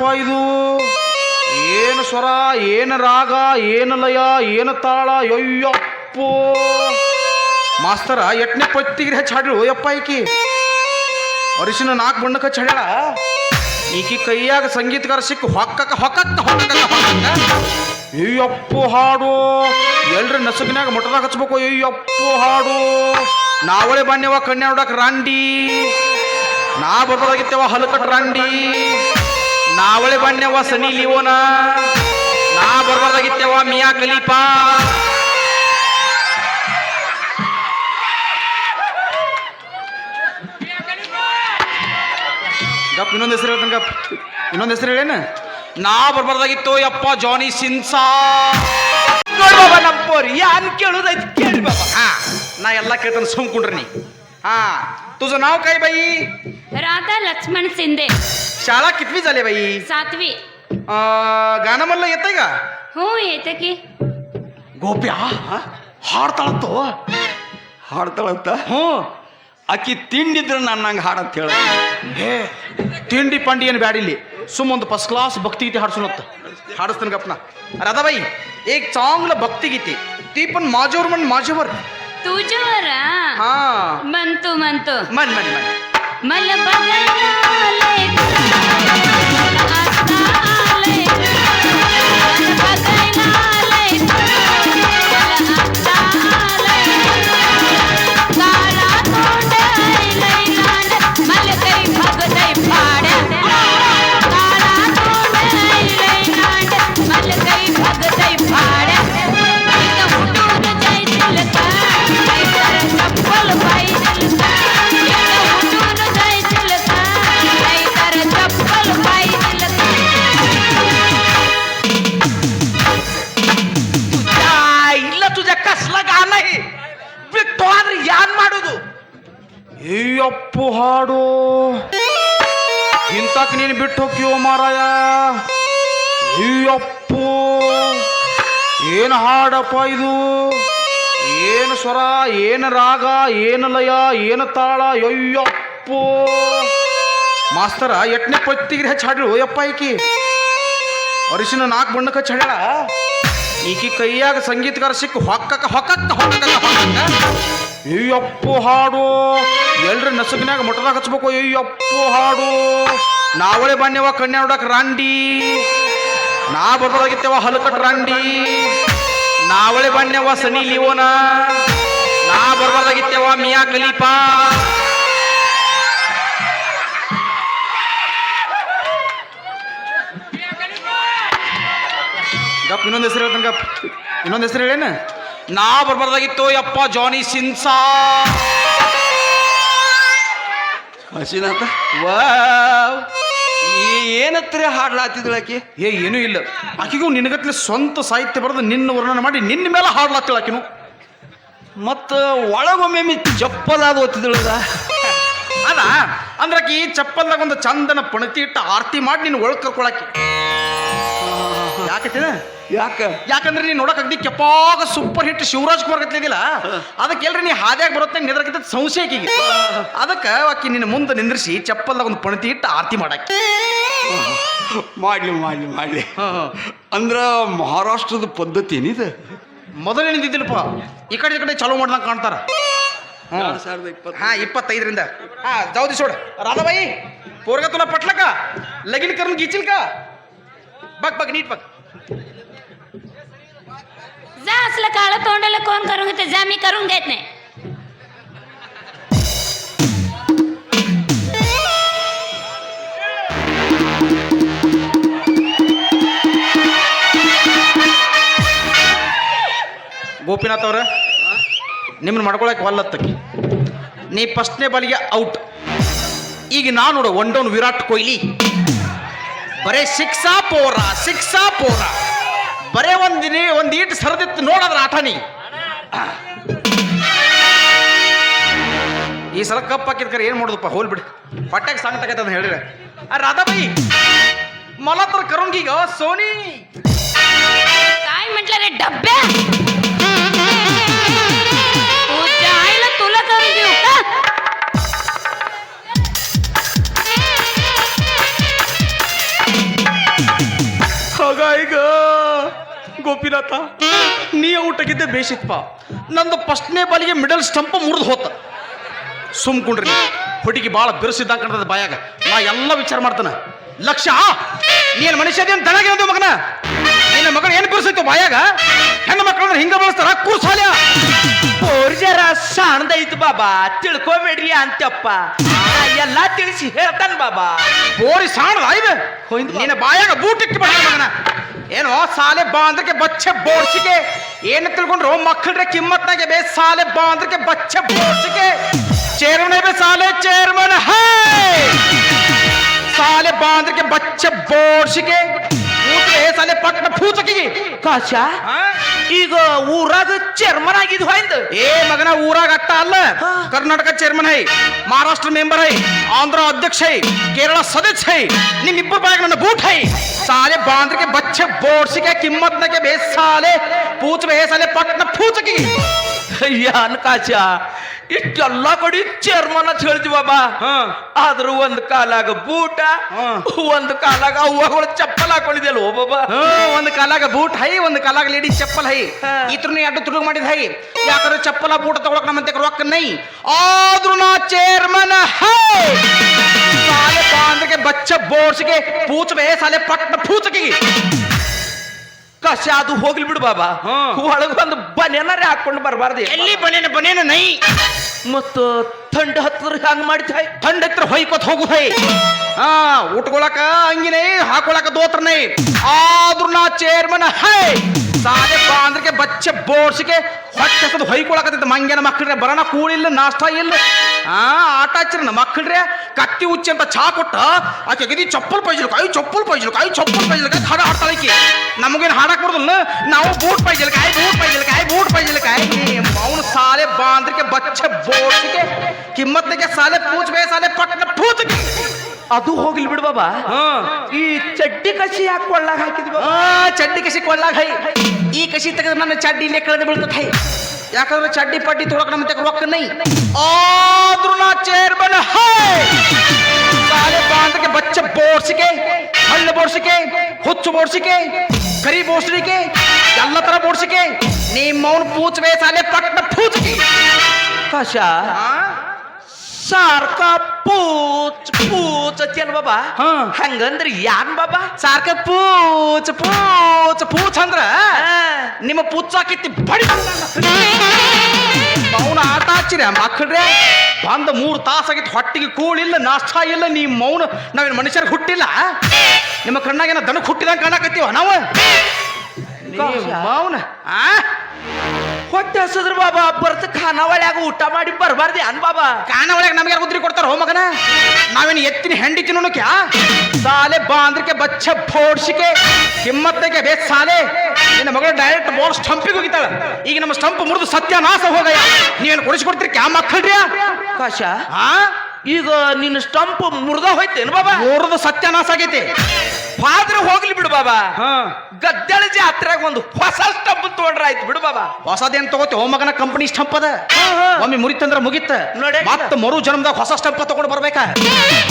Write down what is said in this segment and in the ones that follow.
ಹಾಡಪ್ಪ ಇದು? ಏನು ಸ್ವರ, ಏನು ರಾಗ, ಏನು ಲಯ, ಏನು ತಾಳ? ಅಯ್ಯಪ್ಪೋ! ಮಾಸ್ತರ, ಎಟ್ನೆ ಪತ್ತಿಗೆ ಹೆಚ್ಚು ಹಾಡ್ರು ಯಪ್ಪ ಈಕಿ. ಅರಿಶಿನ ನಾಲ್ಕು ಬಣ್ಣಕ್ಕೆ ಹಚ್ಚಿ ಈಕಿ ಕೈಯಾಗ ಸಂಗೀತಗಾರ ಸಿಕ್ಕು ಹೊಕ್ಕಕ್ಕ ಹೊಕ್ಕಕ್ಕ ಹೊಕ್ಕಕ್ಕ ಹೊಕ್ಕಕ್ಕ. ಅಯ್ಯಪ್ಪು ಹಾಡು. ಎಲ್ರ ನಸುಕಿನಾಗ ಮೊಟದಾಗ ಹಚ್ಬೇಕು, ಅಯ್ಯಪ್ಪು ಹಾಡು. ನಾವಳೆ ಬಾಣ್ಯವ ಕಣ್ಣೆ ನೋಡಕ್ ರಾಂಡಿ. ನಾ ಬರ್ಬೋದಾಗಿತ್ತೇವ ಹಲಕಟ್ ರಾಂಡಿ. ನಾವಳೆ ಬಣ್ಣವ ಸನಿ ಲಿವೋನ ನಾ ಬರ್ಬಾರ್ದಾಗಿತ್ತೇವ ಮಿಯಾ ಕಲೀಪಾ. ಗಪ್, ಇನ್ನೊಂದು ಹೆಸರು ಹೇಳ್ತಾನೆ, ಗಪ್. ಇನ್ನೊಂದು ಹೆಸರು ಹೇಳೇನ? ನಾ ಬರ್ಬಾರ್ದಾಗಿತ್ತು, ಯಪ್ಪ, ಜಾನಿ ಸಿನ್ಸಾ. ನೋಡಿ ಬಾಬಾ ನಪ್ಪೋರಿ ಯಾನ್ ಕೇಳೋದೈತಿ ಕೇಳಿ ಬಾಬಾ ಹಾ, ನಾ ಎಲ್ಲ ಕೇಳ್ತಾನೆ, ಸುಮ್ಕೊಂಡ್ರಿ ನೀ. ಹಾ ತುಜ ನಾವ್ ಕೈ ಬೈ. ರಾಧಾ ಲಕ್ಷ್ಮಣ್ ಸಿಂಧೆ. शाळा कितवी झाली बाई सातवी अं, गाणं म्हणलं येतंय का हो येते की गोप्या ಹಾಡ್ತಾಳತ್ತೋ ಹಾಡ್ತಾಳಂತ ಹ್ಞೂ ಆಕಿ ತಿಂಡಿದ್ರ ನನ್ನಂಗೆ ಹಾಡಂತ ಹೇಳ ಹೇ ತಿಂಡಿ ಪಂಡಿ ಏನು ಬ್ಯಾಡಿಲ್ಲಿ ಸುಮ್ಮೊಂದು ಫಸ್ಟ್ ಕ್ಲಾಸ್ ಭಕ್ತಿಗೀತೆ हाडसूनत हाडस्तान गपना राधाबाई एक चांगलं भक्तिगीते ती पण माझ्यावर म्हण माझ्यावर तुझ्यावर आ? हा म्हणतो म्हणतो म्हण म्हण म्हण मन बदला ले। ಇಂತಕ್ ನೀನು ಬಿಟ್ಟು ಹೋಗ್ತೀವೋ ಮಾರಾಯ? ಅಯ್ಯಪ್ಪು. ಏನು ಹಾಡಪ್ಪ ಇದು? ಏನು ಸ್ವರ? ಏನು ರಾಗ? ಏನು ಲಯ? ಏನು ತಾಳ? ಅಯ್ಯಪ್ಪು. ಮಾಸ್ತರ, ಎಟ್ನೇ ಪತ್ತಿಗೆ ಹೆಚ್ಚು ಹಾಡಿರು ಯಪ್ಪ ಐಕಿ ಅರಿಶಿನ ನಾಲ್ಕು ಬಣ್ಣಕ್ಕೆ ಹಚ್ಚಿ ಈಕಿ ಕೈಯಾಗ ಸಂಗೀತಗಾರ ಸಿಕ್ಕ. ಹೊಕ್ಕಕ್ಕ ಹೊಕ್ಕಕ್ಕ ಹೊಕ್ಕಕ್ಕ ಹೊಕ್ಕಕ್ಕ ಅಯ್ಯಪ್ಪು ಹಾಡು. ಎಲ್ರ ನಸುಕಿನಾಗ ಮೊಟದಾಗ ಹಚ್ಬೇಕು. ಅಯ್ಯಪ್ಪು ಹಾಡು. ನಾವಳೆ ಬಾಣ್ಯವ ಕಣ್ಣೆ ನೋಡಕ್ ರಾಂಡಿ. ನಾ ಬರ್ಬೋದಾಗಿತ್ತೇವ ಹಲಕಟ್ ರಾಂಡಿ. ನಾವಳೆ ಬಾಣ್ಯವ ಸನಿ ಲಿವೋನ ನಾ ಬರ್ಬೋದಾಗಿತ್ತೇವ ಮಿಯಾ ಕಲೀಪಾ. ಗಪ್ ಇನ್ನೊಂದು ಹೆಸರು ಹೇಳ್ತಾನೆ ಗಪ್. ಇನ್ನೊಂದು ಹೆಸರು ಹೇಳೇನ? ನಾ ಬರ್ಬಾರ್ದಾಗಿತ್ತು ಯಪ್ಪ ಜಾನಿ ಸಿನ್ಸಾ. ಹಸಿನಾಥ. ವಾವ್ ಏನತ್ರ ಹಾಡ್ಲಾತಿದ್ಳು ಆಕಿ? ಏ ಏನೂ ಇಲ್ಲ. ಆಕಿಗೂ ನಿನಗತ್ಲೆ ಸ್ವಂತ ಸಾಹಿತ್ಯ ಬರೆದು ನಿನ್ನ ವರ್ಣನೆ ಮಾಡಿ ನಿನ್ನ ಮೇಲೆ ಹಾಡ್ಲಾತ್ತಿಳ ಆಕಿನು. ಮತ್ತು ಒಳಗೊಮ್ಮೆ ಚಪ್ಪಲಾದ ಓದ್ತಿದ್ಳದ ಅದ. ಅಂದ್ರೆ ಆಕಿ ಚಪ್ಪಲ್ದಾಗ ಒಂದು ಚಂದನ ಪಣತಿ ಇಟ್ಟು ಆರತಿ ಮಾಡಿ ನಿನ್ನ ಒಳಗೆ ಕರ್ಕೊಳಕಿ ಯಾಕತ್ತಿನ? ಯಾಕೆ? ಯಾಕಂದ್ರೆ ನೀ ನೋಡಕ್ ಅಗ್ದಿ ಕೆಪ್ಪಾಗ ಸೂಪರ್ ಹಿಟ್ ಶಿವರಾಜ್ ಕುಮಾರ್ ಗತ್ಲಿದಿಲ್ಲ ಅದಕ್ಕೆ ಎಲ್ರಿ ನೀ ಹಾದ್ಯಾಗ ಬರುತ್ತೆ ನಿದ್ರಕ್ಕಿಂತ ಸಂಶಯ ಆಕಿಗೆ. ಅದಕ್ಕೆ ಆಕಿ ನಿನ್ನ ಮುಂದೆ ನಿಂದ್ರಿಸಿ ಚಪ್ಪಲ್ದಾಗ ಒಂದು ಪಣತಿ ಇಟ್ಟು ಆರತಿ ಮಾಡಾಕಿ. ಮಾಡಲಿ ಮಾಡಲಿ ಮಾಡಲಿ. ಅಂದ್ರೆ ಮಹಾರಾಷ್ಟ್ರದ ಪದ್ಧತಿ ಏನಿದೆ? ಮೊದಲೇನಿದ್ದಿಲ್ಲಪ್ಪ ಈ ಕಡೆ ಈ ಕಡೆ ಚಲೋ ಮಾಡ್ದಂಗೆ ಕಾಣ್ತಾರ. ಹಾ. ಇಪ್ಪತ್ತೈದರಿಂದ. ಹಾ ಜೌದಿ ಸೋಡ. ರಾಧಾಬಾಯಿ ಪೋರ್ಗ ತುಲ ಪಟ್ಲಕ ಲಗಿನ್ ಕರ್ನ್ ಗೀಚಿಲ್ಕ. ಬಗ್ ಬಗ್ ನೀಟ್ ಬಗ್ करून घेशील का बघ बघ नीट बघ जा असलं काळं तोंडाला कोण करून घेते जा मी करून घेत नाही ಗೋಪಿನಾಥ್ ಅವ್ರ ನಿಮ್ಮನ್ನ ಮಾಡ್ಕೊಳಕ್ಕೆ ಒಲ್ಲತ್ತಕ್ಕೆ ನೀ ಫಸ್ಟ್ನೇ ಬಾಲಿಗೆ ಔಟ್ ಈಗ ನಾನು ನೋಡು ಒನ್ ಡೌನ್ ವಿರಾಟ್ ಕೊಹ್ಲಿ ಬರೇ ಶಿಕ್ಷಾ ಪೋರ ಶಿಕ್ಷಾ ಪೋರ. ಬರೇ ಒಂದ್ ಒಂದು ಈಟ್ ಸರದಿತ್ತು ನೋಡದ್ರ ಆಟನಿ. ಈ ಸಲ ಕಪ್ ಕರೆ ಏನು ಮಾಡುದಪ್ಪ, ಹೋಲ್ ಬಿಡಿ. ಪಟ್ಟಾಗ ಸಾಂಗ್ ತಗತ್ತ ಹೇಳಿದ್ರೆ. ಆ ಬೈ ಮಲತ್ರ ಕರುಂಗಿಗ ಸೋನಿ. ಡಬ್ಬೆ. ಗೋಪಿನಾಥ ನೀ ಊಟಕ್ಕಿದ್ದೆ ಬೇಸಿತ್ಪ ನಂದು ಫಸ್ಟ್ನೇ ಬಾಲಿಗೆ ಮಿಡಲ್ ಸ್ಟಂಪ್ ಮುರಿದು ಹೋತ. ಸುಮ್ಕೊಂಡ್ರಿ ಹುಡುಗಿ ಭಾಳ ಬಿರುಸಿದ್ದಂಗೆ ಕಂಡದ ಬಾಯಾಗ. ನಾ ಎಲ್ಲ ವಿಚಾರ ಮಾಡ್ತಾನೆ. ಲಕ್ಷ ನೀನು ಮನುಷ್ಯ ಅದೇನು ದಣಗೆ ಮಗನ? ನಿನ್ನ ಮಗನ ಏನು ಬಿರುಸೈತು ಬಾಯಾಗ? ಹೆಣ್ಣು ಮಕ್ಕಳನ್ನ ಹಿಂಗ ಬಳಸ್ತಾರ? ಕೂರ್ಸಾಲ್ಯ ಪೋರ್ಜರ ಜರ ಸಣ್ಣದೈತು ಬಾಬಾ ತಿಳ್ಕೊಬೇಡ್ರಿ ಅಂತಪ್ಪ ಎಲ್ಲ ತಿಳಿಸಿ ಹೇಳ್ತಾನೆ ಬಾಬಾ. ಬೋರಿ ಸಣ್ಣದ ಇದು ನಿನ್ನ ಬಾಯಾಗ ಬೂಟಿಟ್ಟು ಮಗನ. ಏನೋ ಸಾಲೆ ಬಾಂದ್ರಕ್ಕೆ ಬಚ್ಚೆ ಬೋರ್ಸಿಕೆ ಏನು ತಿಳ್ಕೊಂಡ್ರು ಮಕ್ಕಳ್ರೆ ಕಿಮ್ಮತ್ನಾಗೆ ಬೇ ಸಾಲೆ ಬಾಂದ್ರಕ್ಕೆ ಬಚ್ಚೆ ಬೋರ್ಸಿಕೆ ಚೇರ್ಮನೆ ಬೇ ಸಾಲೆ ಚೇರ್ಮನ್ ಹೈ ಸಾಲೆ ಬಾಂದ್ರಕ್ಕೆ ಬಚ್ಚೆ ಬೋರ್ಸಿಕೆ ಊಟ್ರೆ ಸಾಲೆ ಪಟ್ಟ ಪೂಚಕಿಗೆ ಕಾಶ ಈಗ ಊರಾಗ ಚೇರ್ಮನ್ ಆಗಿದ್ ಹೊಯ್ದು ಏ ಮಗನ ಊರಾಗ ಅಟ್ಟ ಅಲ್ಲ ಕರ್ನಾಟಕ ಚೇರ್ಮನ್ ಹೈ ಮಹಾರಾಷ್ಟ್ರ ಮೆಂಬರ್ ಹೈ ಆಂಧ್ರ ಅಧ್ಯಕ್ಷ ಹೈ ಕೇರಳ ಸದಸ್ಯ ಹೈ ನಿಮ್ಮಿಬ್ಬರು ಬಾಯಿಗೆ ನನ್ನ ಬೂಟ್ ಹೈ. ಸಾಲೆ ಬಾಂದ್ರಿಗೆ ಬಚ್ಚೆ ಬೋಡ್ಸಿಗೆ ಕಿಮ್ಮತ್ನಕ್ಕೆ ಬೇಸಾಲೆ ಪೂಚ ಬೇಸಾಲೆ ಪಟ್ನ ಪೂಚಕಿ ಯಾನ್ ಕಾಶ ಇಷ್ಟೆಲ್ಲ ಕೊಡಿ ಚೇರ್ಮನ್ ಅಂತ ಹೇಳ್ತೀವಿ ಬಾಬಾ. ಆದ್ರೂ ಒಂದ್ ಕಾಲಾಗ ಬೂಟ. ಒಂದ್ ಕಾಲಾಗ ಅವ್ವಗಳು ಚಪ್ಪಲ್ ಹಾಕೊಂಡಿದ್ಯಲ್ಲ ಓ ಬಾಬಾ. ಒಂದು ಕಾಲಾಗ ಬೂಟ್ ಹೈ ಒಂದ್ ಕಾಲಾಗ ಲೇಡೀಸ್ ಚಪ್ಪಲ್ ಹೈ. ಇತ್ರನೇ ಎರಡು ತುಡುಗು ಮಾಡಿದ ಹೈ. ಯಾಕಂದ್ರೆ ಚಪ್ಪಲ ಬೂಟ ತಗೊಳಕ್ ನಮ್ಮಂತೆ ರೊಕ್ಕ ನೈ. ಆದ್ರೂ ನಾ ಚೇರ್ಮನ್ ಹೈ. ಸಾಲೆ ಬಾಂದ್ರಿಗೆ ಬಚ್ಚ ಬೋರ್ಸ್ಗೆ ಪೂಚ ಬೇ ಸಾಲೆ ಪಟ್ಟ ಪೂಚಕಿಗೆ. ಕಶ ಅದು ಹೋಗ್ಲಿ ಬಿಡು ಬಾಬಾ. ಒಳಗೆ ಬಂದು ಬನೇನಾರೇ ಬನೇನಾರೆ ಹಾಕೊಂಡು ಬರಬಾರ್ದು. ಎಲ್ಲಿ ಬನೇನ ಬನೇನ ನೈ. ಮತ್ತು ಥಂಡ ಹತ್ತದ್ರ ಹಂಗ ಮಾಡಿತಾಯ್ ಥಂಡ ಹತ್ರ ಹೊಯ್ಕೊತ್ ಹೋಗು ಹೈ. ಉಟ್ಕೊಳಕ ಹಂಗಿನೇ, ಹಾಕೊಳಕ ದೋತ್ರನೇ. ಆದ್ರೂ ನಾ ಚೇರ್ಮನ್ ಹೈ. ಸಾಲೆ ಬಾಂದ್ರಿಗೆ ಬಚ್ಚೆ ಬೋಡ್ಸಿಗೆ ಹೊಟ್ಟೆ ಹಸದು ಹೊಯ್ಕೊಳಕತ್ತಿದ್ದ ಮಂಗ್ಯನ ಮಕ್ಕಳ್ರೆ ಬರೋಣ ಕೂಳಿಲ್ಲ ನಾಷ್ಟ ಇಲ್ಲ. ಆ ಆಟ ಹಚ್ಚಿರನ ಮಕ್ಕಳ್ರೆ ಕತ್ತಿ ಉಚ್ಚಿ ಅಂತ ಚಾ ಕೊಟ್ಟ, ಆಕೆ ಗದಿ ಚಪ್ಪಲ್ ಪೈಜಲ್ ಕಾಯಿ ಚಪ್ಪಲ್ ಪೈಜಲ್ ಕಾಯಿ ಚಪ್ಪಲ್ ಪೈಜಲ್ ಕಾಯಿ ಹಾಡ ಹಾಡ್ತಾಳೆ ಆಕಿ. ನಮಗೇನು ಹಾಡಕ್ ಬರೋದಿಲ್ಲ, ನಾವು ಬೂಟ್ ಪೈಜಲ್ ಕಾಯಿ ಬೂಟ್ ಪೈಜಲ್ ಕಾಯಿ ಬೂಟ್ ಪೈಜಲ್ ಕಾಯಿ ಅವನು ಸಾಲೆ ಬಾಂದ್ರಿಗೆ ಬಚ್ಚೆ ಬೋಡ್ಸಿಗೆ ಕಿಮ್ಮತ್ತಿಗೆ ಸಾಲೆ ಪೂಚ್ ಬೇ ಸಾಲೆ ಪಟ್ನ ಪೂಚಗೆ ಅದು ಹೋಗ್ಲಿ ಬಿಡು ಬಾಬಾ ಹಾ ಈ ಚಡ್ಡಿ ಕಸಿ ಯಾಕೆ ಕೊಳ್ಳಾಗ ಹಾಕಿದ್ವಿ ಬಾಬಾ? ಆ, ಚಡ್ಡಿ ಕಸಿ ಕೊಳ್ಳಾಗ ಹೈ ಈ ಕಸಿ ತೆಗೆದ್ರೆ ನನ್ನ ಚಡ್ಡಿ ಇಲ್ಲೇ ಕಳೆದು ಬೀಳ್ತದೆ ಹೈ ಯಾಕಂದ್ರೆ ಚಡ್ಡಿ ಪಡ್ಡಿ ತೊಳಕ ನಮ್ಮ ತೆಗೆ ರೊಕ್ಕ ನೈ ಆದ್ರೂ ನಾ ಚೇರ್ಮನ್ ಹೈ ಸಾಲೆ ಬಾಂಧಕ್ಕೆ ಬಚ್ಚ ಬೋಡ್ಸಿಕೆ ಹಳ್ಳು ಬೋಡ್ಸಿಕೆ ಹುಚ್ಚು ಬೋಡ್ಸಿಕೆ ಕರಿ ಬೋಡ್ಸಿಕೆ ಎಲ್ಲ ತರ ಬೋಡ್ಸಿಕೆ ನಿಮ್ಮವನು ಪೂಚಬೇ ಸಾಲೆ ಪಟ್ನ ಪೂಚಕೆ ಕಶ. ಸಾರ್ಕ ಪೂಚ್ ಪೂಚ್ ಅತ್ತಿಯಲ್ಲ ಬಾಬಾ? ಹಂಗಂದ್ರ ಯಾನ್ ಬಾಬಾ? ಸಾರ್ಕ ಪೂಚ್ ಪೂಚ್ ಪೂಚ್ ಅಂದ್ರ ನಿಮ್ಮ ಪುಚ್ಚಾಕಿತ್ತಿ ಬಡಿ ಮೌನ ಆಟ ಹಚ್ಚಿರ ಮಕ್ಕಳ್ರೆ ಬಂದ ಮೂರು ತಾಸಾಗಿತ್ತು ಹೊಟ್ಟಿಗೆ ಕೂಳಿಲ್ಲ ನಾಷ್ಟ ಇಲ್ಲ ನೀ ಮೌನ ನಾವೇನು ಮನುಷ್ಯರಿಗೆ ಹುಟ್ಟಿಲ್ಲ? ನಿಮ್ಮ ಕಣ್ಣಾಗೇನ ದನಕ್ಕೆ ಹುಟ್ಟಿದಂಗೆ ಕಾಣಕತ್ತೀವ ನಾವು? ಮೌನ. ಆ? ಹೊಟ್ಟೆ ಹಸದ್ರ ಬಾಬಾ ಬರ್ತ ಖಾನಾವಳ್ಯಾಗ ಊಟ ಮಾಡಿ ಬರಬಾರ್ದು ಅನ್ ಬಾಬಾ. ಖಾನಾವಳಿಯಾಗ ಒಳಗೆ ನಮಗೆ ಉದ್ರಿ ಕೊಡ್ತಾರ ಹೋ ಮಗನ? ನಾವೇನು ಎತ್ತಿನ ಹೆಂಡಿ ತಿನ್ನೋನು ಕ್ಯಾ ಸಾಲೆ ಬಾಂದ್ರಿಕೆ ಬಚ್ಚ ಫೋಡ್ಸಿಕೆ ಹಿಮ್ಮತ್ತೆಗೆ ಬೇಸ್ ಸಾಲೆ. ನಿನ್ನ ಮಗಳು ಡೈರೆಕ್ಟ್ ಬೋರ್ ಸ್ಟಂಪಿಗೆ ಹೋಗಿತಾಳ ಈಗ ನಮ್ಮ ಸ್ಟಂಪ್ ಮುರಿದು ಸತ್ಯನಾಶ ಹೋಗಯ್ಯ. ನೀವೇನು ಕೊಡಿಸ್ಕೊಡ್ತೀರಿ ಕ್ಯಾ ಮಕ್ಕಳ್ರಿಯ? ಕಾಶ ಆ? ಈಗ ನಿನ್ನ ಸ್ಟಂಪ್ ಮುರ್ದ ಹೋಯ್ತೇನು ಬಾಬಾ? ಮುರಿದು ಸತ್ಯನಾಶ ಆಗೈತಿ. ಫಾದ್ರ ಹೋಗ್ಲಿ ಬಿಡು ಬಾಬಾ. ಹಾ. ಗದ್ದಳ ಜಾತ್ರೆಗೆ ಒಂದು ಹೊಸ ಸ್ಟಂಪ್ ತಗೊಂಡ್ರ ಆಯ್ತು ಬಿಡು ಬಾಬಾ. ಹೊಸದೇನ್ ತಗೋತಿ? ಓ ಮಗನ ಕಂಪನಿ ಸ್ಟಂಪ್ ಅದ ಒಮ್ಮೆ ಮುರಿತಂದ್ರ ಮುಗಿತ. ನೋಡಿ. ಮತ್ತ ಮರು ಜನ್ಮದಾಗ ಹೊಸ ಸ್ಟಂಪ್ ತಗೊಂಡು ಬರ್ಬೇಕಾ.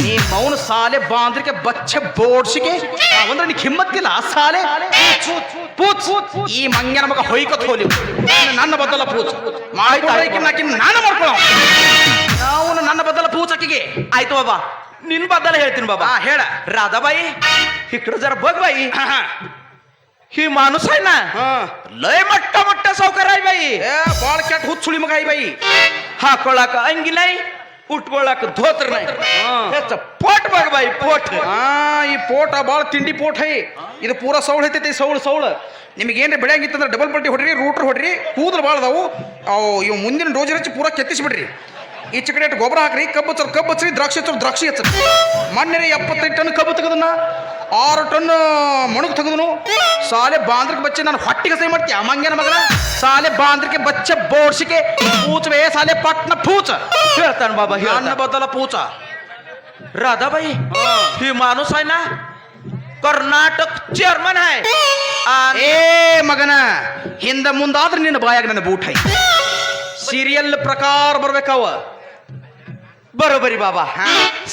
ನೀ ಮೌನ ಸಾಲೆ ಬಾಂದ್ರಿಕೆ ಬಚ್ಚೆ ಬೋಡ್ಸಿಗೆ ಅಂದ್ರೆ ನಿಕ್ ಹಿಮ್ಮತ್ತಿಲ್ಲ ಆ ಸಾಲೆ? ಈ ಮಂಗ್ಯನ ಮಗ ಹೊಯ್ಕತ್ ಹೋಲಿ. ನನ್ನ ಬದಲ ಪೂಜ್ ಮಾಡಿಕಿನ್ನ ನಾನು ಮಾಡ್ಕೊಳ್ಳೋ ಆಯ್ತು ಬಾಬಾ ನಿನ್ ಬದಲ ಹೇಳ್ತೀನಿ ಬಾಬಾ ಬಾ ಹೇಳ ರಾಧಾಬಾಯಿ ಇಕ್ಕಡ ಜರ ಬಗ್ ಬಾಯಿ ಹಾ, ಹಾ. ही माणूस आहे ना ಹಾ. लय मोठा मोठा सावकार आहे बाई ಏ ಬಾಳ ಕೆಟ್ಟ ಹುಚ್ಚ ಸುಳಿ ಮಗ ಈ ಬಾಯಿ हाकोळाक अंगी नाही उठबोळाक धोतर नाही हा. याचं पोट बघ बाई पोट ಆ ಈ ಪೋಟ ಭಾಳ ತಿಂಡಿ ಪೋಟ್ ಹೈ ಇದು ಪೂರ ಸೌಳ್ ಐತೈತಿ ಸೌಳ್ ಸೌಳ್ ನಿಮಗೆ ಏನ್ರಿ ಬೆಳೆಯಂಗಿತ್ತಂದ್ರೆ ಡಬಲ್ ಪಲ್ಟಿ ಹೊಡ್ರಿ ರೂಟ್ರ್ ಹೊಡ್ರಿ ಕೂದಲು ಭಾಳ ಅದಾವು ಅವು ಇವು ಮುಂದಿನ ಡೋಜ್ ಹಚ್ಚಿ ಪೂರ ಕೆತ್ತಿಸ್ಬಿಡ್ರಿ ಈಚೆ ಕಡೆ ಗೊಬ್ಬರ ಹಾಕ್ರಿ ಕಬ್ಬು ಹಚ್ಚರಿ ಕಬ್ಬು ಹಚ್ಚರಿ ದ್ರಾಕ್ಷಿ ಹಚ್ಚರಿ ದ್ರಾಕ್ಷಿ ಹಚ್ಚರಿ. ಮಣ್ಣೆರೆ ಎಪ್ಪತ್ತೈದು ಟನ್ ಕಬ್ಬು ತೆಗೆದನ್ನ ಆರು ಟನ್ ಮೊಣಗ್ ತೆಗೆದನು. ಸಾಲೆ ಬಾಂದ್ರಕ್ಕೆ ಬಚ್ಚೆ ನಾನು ಹೊಟ್ಟಿಗೆ ಸೈ ಮಾಡ್ತೀಯ ಮಂಗೇನ ಮಗನ? ಸಾಲೆ ಬಾಂದ್ರಕ್ಕೆ ಬಚ್ಚೆ ಬೋಡ್ಸಿಕೆ ಪೂಚವೇ ಸಾಲೆ ಪಟ್ನ ಪೂಚ. ಹೇಳ್ತಾನೆ ಬಾಬಾ ಅನ್ನ ಬದಲ ಪೂಚ. ರಾಧಾ ಬಾಯಿ ಹಿ. ಮಾನುಸ್ ಆಯ್ನ ಕರ್ನಾಟಕ ಚೇರ್ಮನ್ ಹಾಯ್ ಏ ಮಗನ ಹಿಂದ ಮುಂದಾದ್ರೆ ನಿನ್ನ ಬಾಯಾಗ ನನ್ನ ಬೂಟ್ ಹಾಯ್ ಸೀರಿಯಲ್ ಪ್ರಕಾರ ಬರ್ಬೇಕವ ಬರೋಬರಿ ಬಾಬಾ.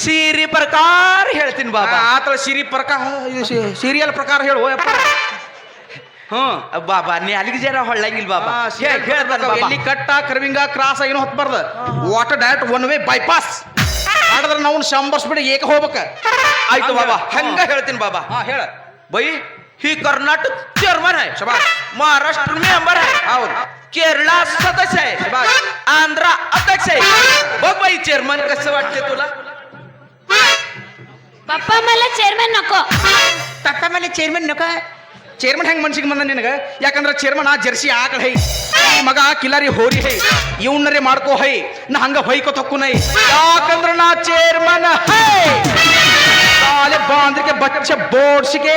ಸೀರಿ ಪ್ರಕಾರ ಹೇಳ್ತೀನಿ ಬಾಬಾ. ಆತರ ಸಿರಿ ಪ್ರಕಾರ ಸೀರಿಯಲ್ ಪ್ರಕಾರ ಹೇಳು ಹ್ಮ್ ಬಾಬಾ ನೀ ಅಲ್ಲಿಗೆ ಜನ ಹೊಳ್ಳಂಗಿಲ್ಲ ಬಾಬಾ. ಎಲ್ಲಿ ಕಟ್ಟ ಕರ್ವಿಂಗ ಕ್ರಾಸ್ ಏನು ಹೊತ್ಬಾರ್ದ. Water direct one way bypass ಮಾಡಿದ್ರೆ ನಾವು ಶಂಬರ್ಸ್ಬಿಡಿ ಏಕ ಹೋಗ್ಬೇಕ. ಆಯ್ತು ಬಾಬಾ ಹಂಗ ಹೇಳ್ತೀನಿ ಬಾಬಾ. ಹಾ ಹೇಳ. ಬೈ ಹಿ ಕರ್ನಾಟಕ ಜರ್ಮನ್ ಹೈ ಶಬಾ ಮಹಾರಾಷ್ಟ್ರ ಮೆಂಬರ್ ಹೌದು. केरळा सदस्य आहे शबास. आंध्र अध्यक्ष आहे बघ बाई चेअरमन कसं वाटते तुला ಪಪ್ಪ ಮಲ್ಲ ಚೇರ್ಮನ್ ನಕೋ ತಟ್ಟ ಮೇಲೆ ಚೇರ್ಮನ್ ನಕ ಚೇರ್ಮನ್ ಹೆಂಗ್ ಮನ್ಸಿಗೆ ಬಂದ ನಿನಗ ಯಾಕಂದ್ರ ಚೇರ್ಮನ್ ಆ ಜರ್ಸಿ ಆಕಳ ಹೈ ಈ ಮಗ ಕಿಲಾರಿ ಹೋರಿ ಹೈ ಇವನ್ನರೇ ಮಾಡ್ಕೋ ಹೈ ನಾ ಹಂಗ ಹೊಯ್ಕೋ ತಕ್ಕು ನೈ ಯಾಕಂದ್ರ ನಾ ಚೇರ್ಮನ್ ಹೈ ಸಾಲೆ ಬಾಂದ್ರಿಗೆ ಬಚ್ಚ ಬೋಡ್ಸಿಗೆ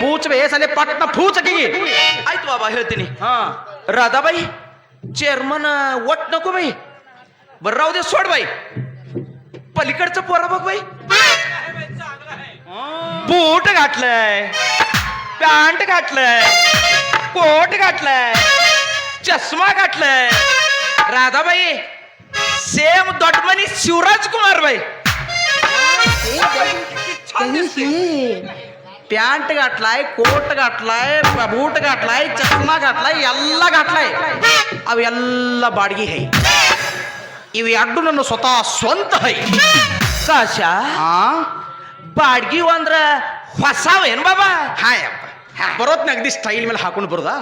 ಪೂಚವೆ ಸಾಲೆ ಪಟ್ನ ಪೂಚಕಿಗೆ ಆಯ್ತು ಬಾಬಾ ಹೇಳ್ತೀನಿ ಹಾ राधाबाई चेअरमन वट नको बाई. बर राहू दे सोड बाई. पलीकडचं पोरा बघ बाई. बूट घातलंय पॅन्ट घातलंय कोट घातलंय चष्मा घातलाय. राधाबाई सेम दटमनी शिवराज कुमार बाई ಪ್ಯಾಂಟ್ ಗಾಟ್ಲಾಯ್ ಕೋಟ್ ಗಟ್ಲಾಯ್ ಬೂಟ್ ಗಟ್ಲಾಯ್ ಚಸ್ಮಾ ಗಾಟ್ಲಾಯ್ ಎಲ್ಲ ಗಾಟ್ಲಾಯ್. ಅವೆಲ್ಲ ಬಾಡಿಗೆ ಹೈ. ಇವು ಎರಡು ನನ್ನ ಸ್ವತಃ ಸ್ವಂತ ಹೈ. ಕಾಶ ಬಾಡ್ಗಿ ಅಂದ್ರ ಹೊಸಾವೇನ್ ಬಾಬಾ? ಹಾಯಪ್ಪ ಬರೋತ್ನಾಗ ಅಗದಿ ಸ್ಟೈಲ್ ಮೇಲೆ ಹಾಕೊಂಡು ಬರೋದಾ?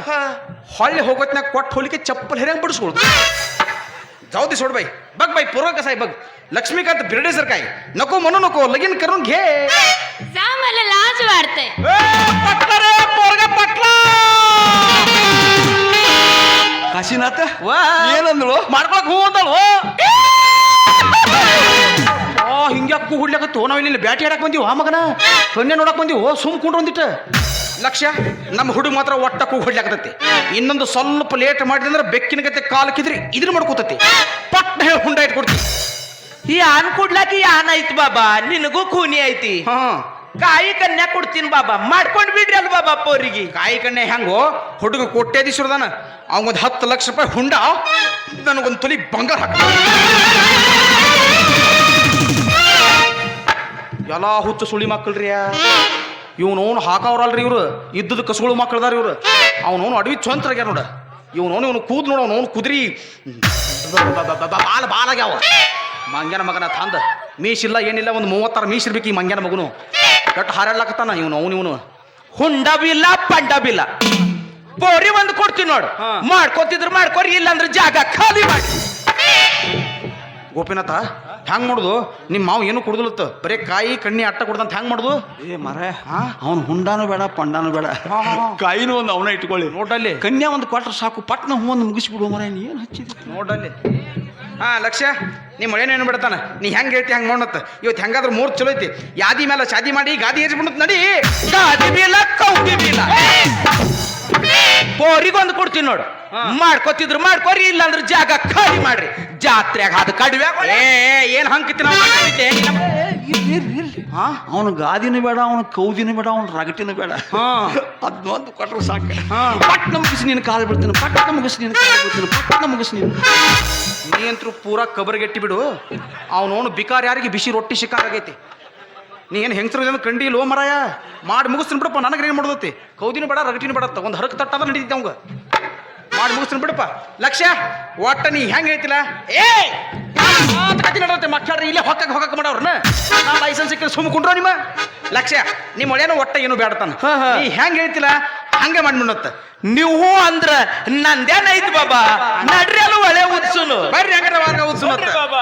ಹೊಳ್ಳಿ ಹೋಗೋತ್ನಾಗ ಕೊಟ್ಟು ಹೋಲಿಕೆ ಚಪ್ಪಲ್ ಹೆರಂಗ್ ಬಿಡಿಸ್ಕೊಳ್ದು. जाऊ दे सोड बाई बघ बाई पोरं कसं आहे बघ लक्ष्मीकांत बिर्डे सर काय नको म्हणू नको लगीन करून घे जा मला लाज वाटते पटला रे पोरगा पटला काशीनाथ ವಾ ಏನಂದ್ಳು ಮಾಡ್ಕೊಳಕ್ ಹೂ ಅಂದಳು ಓ ಹಿಂಗ್ಯಾಕ್ ಕೂ ಹುಡ್ಲಕತ್ತು ನಾವ್ ಇಲ್ಲಿ ಬ್ಯಾಟಿ ಆಡಕ್ ಬಂದೀವಿ ಆ ಮಗನ ಕನ್ಯಾ ನೋಡಕ್ ಬಂದೀವಿ ಸುಮ್ ಕುಂಡ್ರ ಒಂದಿಟ್ಟ ಲಕ್ಷ್ಯ ನಮ್ಮ ಹುಡುಗ ಮಾತ್ರ ಒಟ್ಟ ಕೂ ಹೊಡ್ಲಾಕತೈತಿ ಇನ್ನೊಂದು ಸ್ವಲ್ಪ ಲೇಟ್ ಮಾಡಿದ್ರೆ ಬೆಕ್ಕಿನ ಗತೆ ಕಾಲು ಕಿದ್ರಿ ಇದ್ರ ಮಾಡ್ಕೋತೈತಿ. ಪಟ್ಟ ಹೇಳಿ ಹುಂಡ ಇಟ್ಕೊಡ್ತಿ. ಈ ಆನ್ ಕೊಡ್ಲಾಕಿ ಆನ್ ಐತಿ ಬಾಬಾ ನಿನಗೂ ಕೂನಿ ಐತಿ. ಹಾ. ಕಾಯಿ ಕನ್ಯಾ ಕೊಡ್ತೀನಿ ಬಾಬಾ ಮಾಡ್ಕೊಂಡು ಬಿಡ್ರಿ ಅಲ್ವಾ ಬಾಬಾ ಅವರಿಗೆ. ಕಾಯಿ ಕನ್ಯ ಹೆಂಗೋ? ಹುಡುಗ ಕೊಟ್ಟೆ ಕೋಟ್ಯಾಧೀಶ್ವರದಾನ ಅವಂಗೊಂದು ಹತ್ತು ಲಕ್ಷ ರೂಪಾಯಿ ಹುಂಡ ನನಗೊಂದು ತೊಲಿ ಬಂಗಾರ ಹಾಕ. ಎಲ್ಲ ಹುಚ್ಚು ಸುಳಿ ಮಕ್ಕಳ್ರಿ ಇವನವನು ಹಾಕವ್ರಲ್ರಿ ಇವರು. ಇದ್ದದ ಕಸುಗಳು ಮಕ್ಕಳದಾರ ಇವರು. ಅವನವನು ಅಡವಿ ಚೊಂತರಾಗ್ಯ ನೋಡ. ಇವನವನು ಇವನು ಕೂದ್ ನೋಡ ಅವನವನು ಕುದ್ರಿ. ಬಾಲ ಬಾಲಾಗ್ಯಾವ ಮಂಗ್ಯನ ಮಗನ ತಂದ. ಮೀಸಿಲ್ಲ ಏನಿಲ್ಲ ಒಂದು ಮೂವತ್ತಾರು ಮೀಸಿರ್ಬೇಕು ಈ ಮಂಗ್ಯನ ಮಗನು. ಕಟ್ ಹಾರಾಡ್ಲಾಕತ್ತಾನ ಇವನು ಅವನು ಇವನು. ಹುಂಡ ಬಿಲ್ಲ ಪಂಡ ಬಿಲ್ಲ. ಪೋರಿ ಒಂದು ಕೊಡ್ತೀನಿ ನೋಡು. ಮಾಡ್ಕೋತಿದ್ರು ಮಾಡ್ಕೊರಿ ಇಲ್ಲ ಅಂದ್ರೆ ಜಾಗ ಖಾಲಿ ಮಾಡಿ. ಗೋಪಿನಾಥ ಹ್ಯಾಂಗ್ ಮಾಡುದು? ನಿಮ್ಮ ಮಾವು ಏನು ಕುಡ್ದಲತ್ತ? ಬರೇ ಕಾಯಿ ಕಣ್ಣಿ ಅಟ್ಟ ಕುಡ್ದಂತ ಹ್ಯಾಂಗ್ ಮಾಡುದು? ಏ ಮರ ಆ? ಅವನು ಹುಂಡಾನು ಬೇಡ ಪಂಡಾನು ಬೇಡ. ಕಾಯಿನೂ ಒಂದು ಅವನ ಇಟ್ಕೊಳ್ಳಿ. ನೋಡಲ್ಲಿ. ಕನ್ಯಾ ಒಂದು ಕೊಟ್ರೆ ಸಾಕು ಪಟ್ನ ಹೂ ಒಂದು ಮುಗಿಸ್ಬಿಡು ಮರ ನೀ ಏನು ಹಚ್ಚಿದೆ? ನೋಡಲ್ಲಿ. ಹಾ ಲಕ್ಷ್ಯ ನಿಮ್ಮ ಮಳೆನೇನು ಬಿಡ್ತಾನೆ? ನೀ ಹೆಂಗ್ ಹೇಳ್ತಿ ಹಂಗ ಮಾಡತ್ತ ಇವತ್ತು ಹೆಂಗಾದ್ರೂ ಮೂರ್ ಚಲೋ ಐತಿ. ಯಾದಿ ಮೇಲೆ ಶಾದಿ ಮಾಡಿ ಗಾದಿ ಹೆಚ್ಬಿಡತ್ ನಡಿ. ಗಾದಿ ಬೀಲ ಕೌದಿ ಬೀಲ ಪೋರಿಗೊಂದು ಕೊಡ್ತೀನಿ ನೋಡು. ಮಾಡ್ಕೊತಿದ್ರು ಮಾಡ್ಕೊರಿ ಇಲ್ಲ ಅಂದ್ರೆ ಜಾಗ ಖಾಲಿ ಮಾಡ್ರಿ. ಜಾತ್ರೆಗ ಅದು ಕಡಿಮೆ ಏನ್ ಹಂಗಿತ್ತು ನಾವು ಹಾ? ಅವನು ಗಾದಿನೂ ಬೇಡ ಅವನು ಕೌದಿನೂ ಬೇಡ ಅವನು ರಗಟಿನೂ ಬೇಡ. ಅದ್ನೊಂದು ಅದನ್ನೊಂದು ಸಾಕ. ಪಟ್ನ ಮುಗಿಸಿ ನೀನು ಕಾಲು ಬಿಡ್ತೀನಿ ಪಟ್ನ ಮುಗಿಸಿ ನೀನು ಕಾಲು ಬಿಡ್ತೀನಿ ಪಟ್ನ ಮುಗಿಸಿ ನೀನು. ನೀ ಅಂತೂ ಪೂರಾ ಕಬರ್ಗೆಟ್ಟಿ ಬಿಡು. ಅವನವನು ಬಿಕಾರ್ ಯಾರಿಗೆ ಬಿಸಿ ರೊಟ್ಟಿ ಶಿಕಾರ ಆಗೈತಿ. ನೀ ಏನು ಹೆಂಗಸರು ಇದನ್ನು ಕಂಡಿ ಲೋ ಮರಾಯ? ಮಾಡಿ ಮುಗಿಸ್ತೀನಿ ಬಿಡಪ್ಪ ನನಗೆ ಏನು ಮಾಡ್ದತಿ? ಕೌದಿನ ಬೇಡ ರಗಟಿನ ಬಡ ಒಂದು ಹರಕ್ ತಟ್ಟ ಅಂದ್ರೆ ನಡೀತಿ ಅವಂಗ. ಮಾಡಿ ಮುಗಿಸ್ತೀನಿ ಬಿಡಪ್ಪ. ಲಕ್ಷ್ಯ ಒಟ್ಟ ನೀ ಹೆಂಗೆ ಹೇಳ್ತಿಲ್ಲ? ಏ! ಕತಿ ನಡತ್ತೆ ಮಕ್ಕಳ್ರಿ ಇಲ್ಲೇ ಹೊಕ್ಕಕ್ಕೆ ಹೊಕ್ಕಕ್ಕೆ ಮಾಡವ್ರನ್ನ ನಾ? ಲೈಸೆನ್ಸ್ ಸಿಕ್ಕರೆ ಸುಮ್ಮ ಕುಂಡ್ರೋ ನಿಮ್ಮ? ಲಕ್ಷ್ಯ ನಿಮ್ಮ ಒಳೇನೋ ಒಟ್ಟ ಏನು ಬೇಡತಾನ ನೀ ಹೆಂಗೆ ಹೇಳ್ತಿಲ್ಲ ಹಂಗೆ ಮಾಡ್ಬಿಡತ್ತ ನೀವು ಅಂದ್ರ ನಂದೇನ ಐತಿ ಬಾಬಾ? ನಡ್ರಿ ಅಲ್ಲ ಒಳ್ಳೆ ಉದ್ಸುನು. ಬರ್ರಿ ಹಂಗಾರ ಬಾಬಾ.